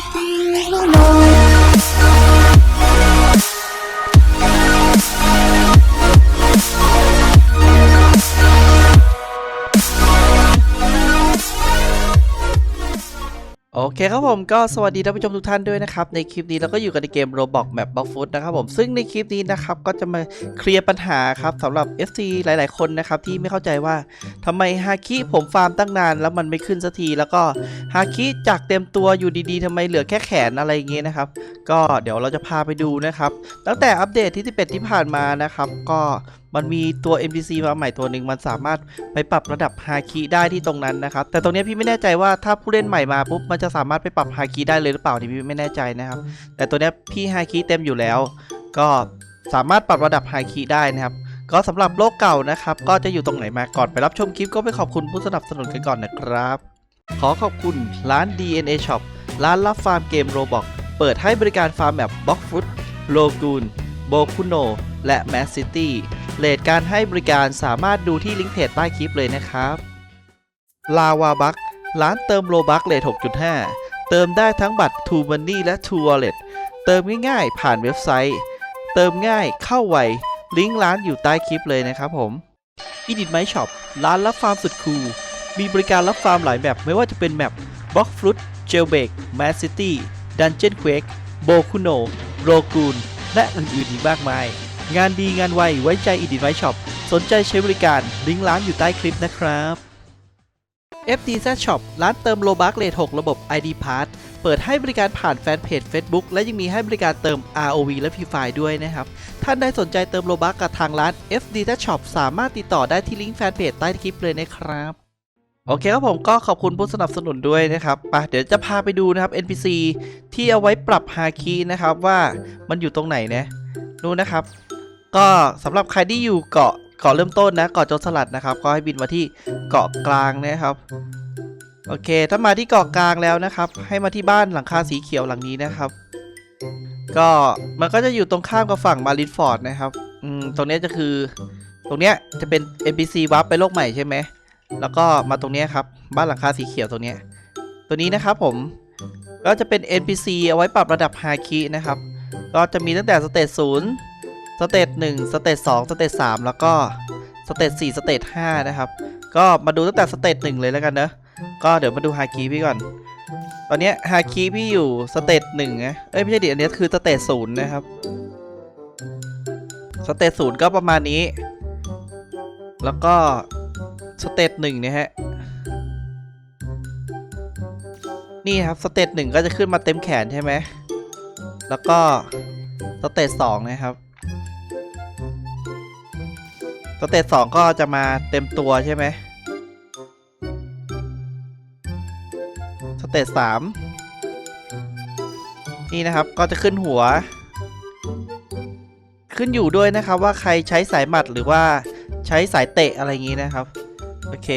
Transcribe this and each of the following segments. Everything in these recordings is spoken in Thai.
things will know. โอเคครับผมก็สวัสดีท่านผู้ชมทุกท่านด้วยนะครับในคลิปนี้เราก็อยู่กันในเกม Roblox Map b u f f o o t นะครับผมซึ่งในคลิปนี้นะครับก็จะมาเคลียร์ปัญหาครับสำหรับ FC หลาย ๆ คนนะครับที่ไม่เข้าใจว่าทำไมฮาคิผมฟาร์มตั้งนานแล้วมันไม่ขึ้นสักทีแล้วก็ฮาคิจากเต็มตัวอยู่ดีๆทำไมเหลือแค่แขนอะไรอย่างเงี้ยนะครับก็เดี๋ยวเราจะพาไปดูนะครับตั้งแต่อัปเดตที่11ที่ผ่านมานะครับก็ มันมีตัว NPC มาใหม่ตัวหนึ่งมันสามารถไปปรับระดับฮาคิได้ที่ตรงนั้นนะครับแต่ตรงเนี้ยพี่ไม่แน่ใจว่าถ้าผู้เล่นใหม่มาปุ๊บมันจะสามารถไปปรับฮาคิได้เลยหรือเปล่านี่พี่ไม่แน่ใจนะครับ แต่ตัวเนี้ยพี่ฮาคิเต็มอยู่แล้ว ก็สามารถปรับระดับฮาคิได้นะครับก็สำหรับโลกเก่านะครับ ก็จะอยู่ตรงไหนมาก่อนไปรับชมคลิปก็ไปขอบคุณผู้สนับสนุนกันก่อนนะครับ ขอขอบคุณร้าน DNA Shop ร้านรับฟาร์มเกมโรบอกเปิดให้บริการฟาร์มแบบบล็อกฟุตโลกูนโบคุโนและแมสซิตี้ เลทการให้บริการสามารถดูที่ลิงก์เพจใต้คลิปเลยนะครับลาวาบักร้านเติมโลบักเลท6.5 เติมได้ทั้งบัตร True Money และ True Wallet เติมง่ายๆ ผ่านเว็บไซต์ เติมง่ายเข้าไว ลิงก์ร้านอยู่ใต้คลิปเลยนะครับผม e d i t My Shop ร้านรับฟาร์มสุดคูลมีบริการรับฟาร์มหลายแบบไม่ว่าจะเป็นแมป b ล็อกฟลุตเจลเบกแมสซิตี้ดันเจียนเควกโบคุโนโรกูนและอื่นๆอีกมากมาย งานดีงานไวไว้ใจอีดิไวช็อปสนใจใช้บริการลิงก์ร้านอยู่ใต้คลิปนะครับ FDZ Shop ร้านเติมโลบักเลท6ระบบ ID Pass เปิดให้บริการผ่านแฟนเพจ Facebook และยังมีให้บริการเติม ROV และ Free Fire ด้วยนะครับ ท่านใดสนใจเติมโลบักกับทางร้าน FDZ Shop สามารถติดต่อได้ที่ลิงก์แฟนเพจใต้คลิปเลยนะครับ โอเคครับผมก็ขอบคุณผู้สนับสนุนด้วยนะครับไปเดี๋ยวจะพาไปดูนะครับ NPC ที่เอาไว้ปรับฮาคีนะครับว่ามันอยู่ตรงไหนนะนู่นนะครับ ก็สำหรับใครที่อยู่เกาะเกาะเริ่มต้นนะเกาะโจรสลัดนะครับ ก็ให้บินมาที่เกาะกลางนะครับโอเค ถ้ามาที่เกาะกลางแล้วนะครับ ให้มาที่บ้านหลังคาสีเขียวหลังนี้นะครับ ก็มันก็จะอยู่ตรงข้ามกับฝั่งมารินฟอร์ดนะครับอืมตรงนี้จะคือ ตรงเนี้ยจะเป็น NPC วับไปโลกใหม่ใช่ไหมแล้วก็มาตรงนี้ครับบ้านหลังคาสีเขียวตรงนี้ตัวนี้นะครับผมก็จะเป็น NPC เอาไว้ปรับระดับฮาคินะครับ ก็จะมีตั้งแต่สเตจศูนย์ สเตจหนึ่งสเตจสองสเตจสามแล้วก็สเตจสี่สเตจห้านะครับ ก็มาดูตั้งแต่สเตจหนึ่งเลยแล้วกันเนอะก็เดี๋ยวมาดูฮาคิพี่ก่อน ตอนเนี้ยฮาคิพี่อยู่สเตจหนึ่งนะเอ้ยไม่ใช่ดิอันนี้คือสเตจศูนย์นะครับสเตจศูนย์ก็ประมาณนี้ แล้วก็สเตจหนึ่งเนี่ยฮะนี่ครับสเตจหนึ่งก็จะขึ้นมาเต็มแขนใช่ไหม แล้วก็สเตจสองนะครับ สเตจสองก็จะมาเต็มตัวใช่ไหมสเตจสามนี่นะครับก็จะขึ้นหัว ขึ้นอยู่ด้วยนะครับว่าใครใช้สายหมัดหรือว่าใช้สายเตะอะไรอย่างนี้นะครับ โอเค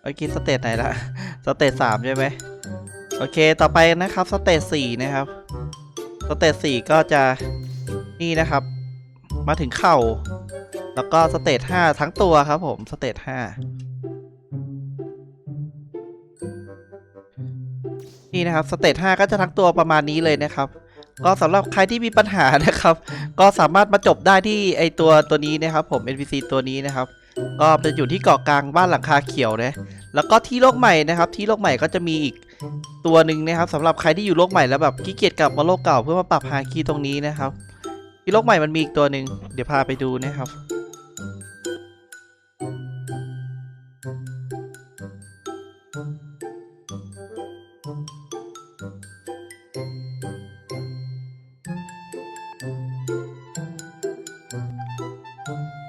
เมื่อกี้สเตจไหนละสเตจสามใช่ไหมโอเคต่อไปนะครับสเตจสี่นะครับสเตจสี่ก็จะนี่นะครับ มาถึงเข่า แล้วก็สเตจห้าทั้งตัวครับผมสเตจห้านี่นะครับสเตจห้าก็จะทั้งตัวประมาณนี้เลยนะครับ ก็สำหรับใครที่มีปัญหานะครับ ก็สามารถมาจบได้ที่ไอตัวตัวนี้นะครับผม NPC ตัวนี้นะครับ ก็จะอยู่ที่เกาะกลางบ้านหลังคาเขียวนะแล้วก็ที่โลกใหม่นะครับ ที่โลกใหม่ก็จะมีอีกตัวหนึ่งนะครับสำหรับใครที่อยู่โลกใหม่แล้วแบบขี้เกียจกลับมาโลกเก่าเพื่อมาปรับฮาคีตรงนี้นะครับที่โลกใหม่มันมีอีกตัวหนึ่งเดี๋ยวพาไปดูนะครับ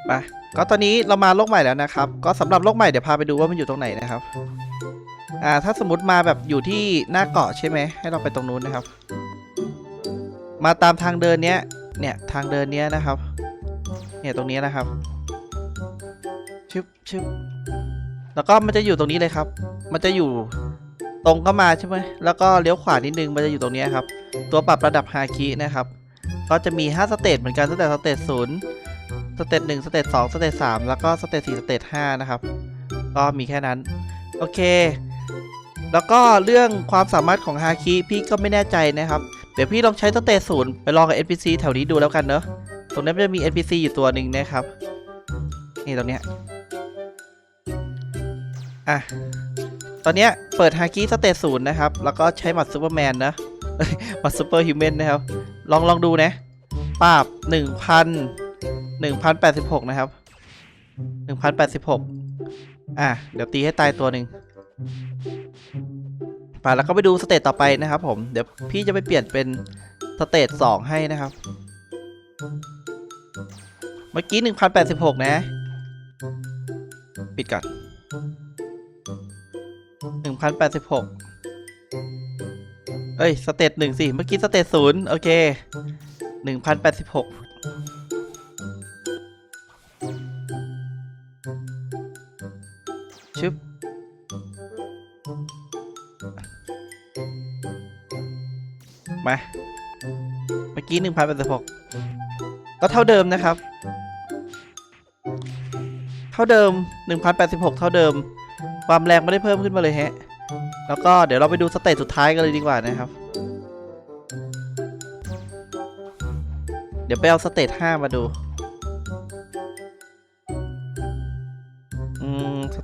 ไปก็ตอนนี้เรามาโลกใหม่แล้วนะครับ ก็สำหรับโลกใหม่เดี๋ยวพาไปดูว่ามันอยู่ตรงไหนนะครับ อ่า ถ้าสมมติมาแบบอยู่ที่หน้าเกาะใช่ไหมให้เราไปตรงนู้นนะครับ มาตามทางเดินเนี้ย เนี่ยทางเดินเนี้ยนะครับ เนี่ยตรงนี้นะครับ ชึบชึบแล้วก็มันจะอยู่ตรงนี้เลยครับ มันจะอยู่ตรงเข้ามาใช่ไหมแล้วก็เลี้ยวขวานิดนึงมันจะอยู่ตรงนี้ครับ ตัวปรับระดับฮาคินะครับ ก็จะมี 5 สเตจเหมือนกันตั้งแต่สเตจศูนย์ สเตจหนึ่งสเตจสองสเตจสามแล้วก็สเตจสี่สเตจห้านะครับ ก็มีแค่นั้น โอเค แล้วก็เรื่องความสามารถของฮาคิพี่ก็ไม่แน่ใจนะครับ เดี๋ยวพี่ลองใช้สเตจศูนย์ไปลองกับ NPC แถวนี้ดูแล้วกันเนอะตรงนี้นมันจะมี NPC อยู่ตัวหนึ่งนะครับนี่ตรงเนี้ยอะตอนเนี้ยเปิดฮาคิสเตจศูนย์นะครับ แล้วก็ใช้หมัดซูเปอร์แมนนะเอ้ยหมัดซูเปอร์ฮิวแมนนะครับ ลองลองดูนะปราบหนึ่งพัน หนึ่งพันแปดสิบหกนะครับหนึ่งพันแปดสิบหกอะ เดี๋ยวตีให้ตายตัวหนึ่งไปแล้วก็ไปดูสเตจต่อไปนะครับผม เดี๋ยวพี่จะไปเปลี่ยนเป็นสเตจงให้นะครับ เมื่อกี้หนึ่งพันแปดสิบหกนะ ปิดก่อนแปดสิบหกเอ้ย สเตตหนึ่งสิ เมื่อกี้สเตตศูนย์โอเคหนึ่งพันแปดสิบหก ชึบมา เมื่อกี้หนึ่งพันแปดสิบหกก็เท่าเดิมนะครับ เท่าเดิม1086เท่าเดิม ความแรงไม่ได้เพิ่มขึ้นมาเลยแฮะ แล้วก็เดี๋ยวเราไปดูสเตจสุดท้ายกันเลยดีกว่านะครับ เดี๋ยวไปเอาสเตจ5มาดู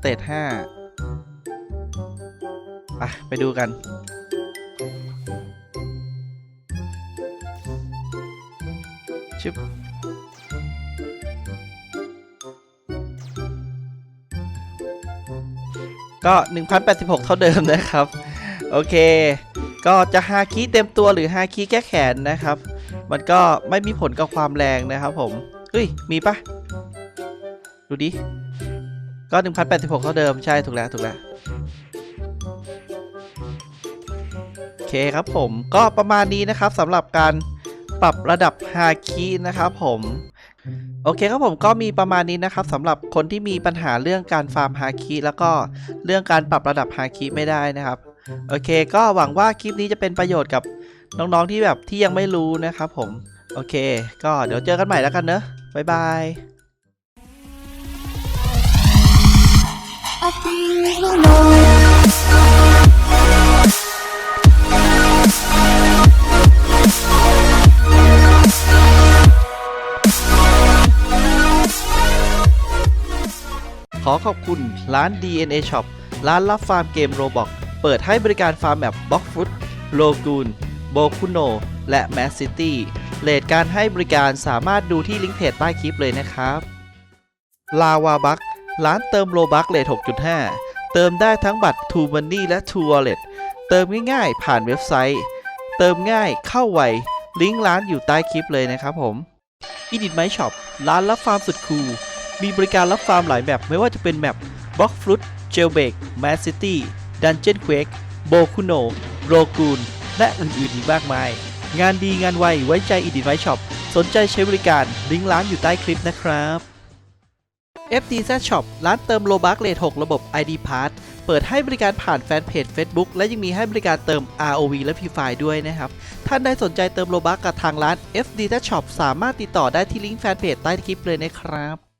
เตจ5อะไปดูกัน ชึบก็ 1086 เท่าเดิมนะครับ โอเค ก็จะฮาคีเต็มตัวหรือฮาคีแก้แขนนะครับ มันก็ไม่มีผลกับความแรงนะครับผมเฮ้ย มีปะดูดิ ก็1086เท่าเดิมใช่ถูกแล้วถูกแล้วโอเคครับผมก็ประมาณนี้นะครับสำหรับการปรับระดับฮาคีนะครับผมโอเคครับผมก็มีประมาณนี้นะครับสำหรับคนที่มีปัญหาเรื่องการฟาร์มฮาคิแล้วก็เรื่องการปรับระดับฮาคิไม่ได้นะครับ โอเค ก็หวังว่าคลิปนี้จะเป็นประโยชน์กับน้องๆที่แบบที่ยังไม่รู้นะครับผม โอเค ก็เดี๋ยวเจอกันใหม่แล้วกันเนอะบ๊ายบาย ขอขอบคุณร้าน DNA Shop ร้านรับฟาร์มเกมโรบอกเปิดให้บริการฟาร์มแบบบล็อกฟุตโลกูนโบคุโน และแมสซิตี้เลทการให้บริการสามารถดูที่ลิงก์เพจใต้คลิปเลยนะครับ ลาวาบัก ร้านเติมโลบักเลท6.5 เติมได้ทั้งบัตร True Money และ True Wallet เติมง่ายๆ ผ่านเว็บไซต์ เติมง่ายเข้าไว ลิงก์ร้านอยู่ใต้คลิปเลยนะครับผม e d i t My Shop ร้านรับฟาร์มสุดคูล มีบริการรับฟาร์มหลายแมปไม่ว่าจะเป็นแมป b l o c k f r u i t Jailbreak Mad City Dungeon Quake Bokuno r o g u n และอื่นๆอีกมากมาย งานดีงานไวไว้ใจ e d i t My Shop สนใจใช้บริการลิงก์ร้านอยู่ใต้คลิปนะครับ FDZ Shop ร้านเติมโลบักเลท6ระบบ ID Pass เปิดให้บริการผ่านแฟนเพจ Facebook และยังมีให้บริการเติม ROV และ f r e f i ด้วยนะครับ ท่านใดสนใจเติมโลบักกับทางร้าน FDZ Shop สามารถติดต่อได้ที่ลิงก์แฟนเพจใต้คลิปเลยนะครับ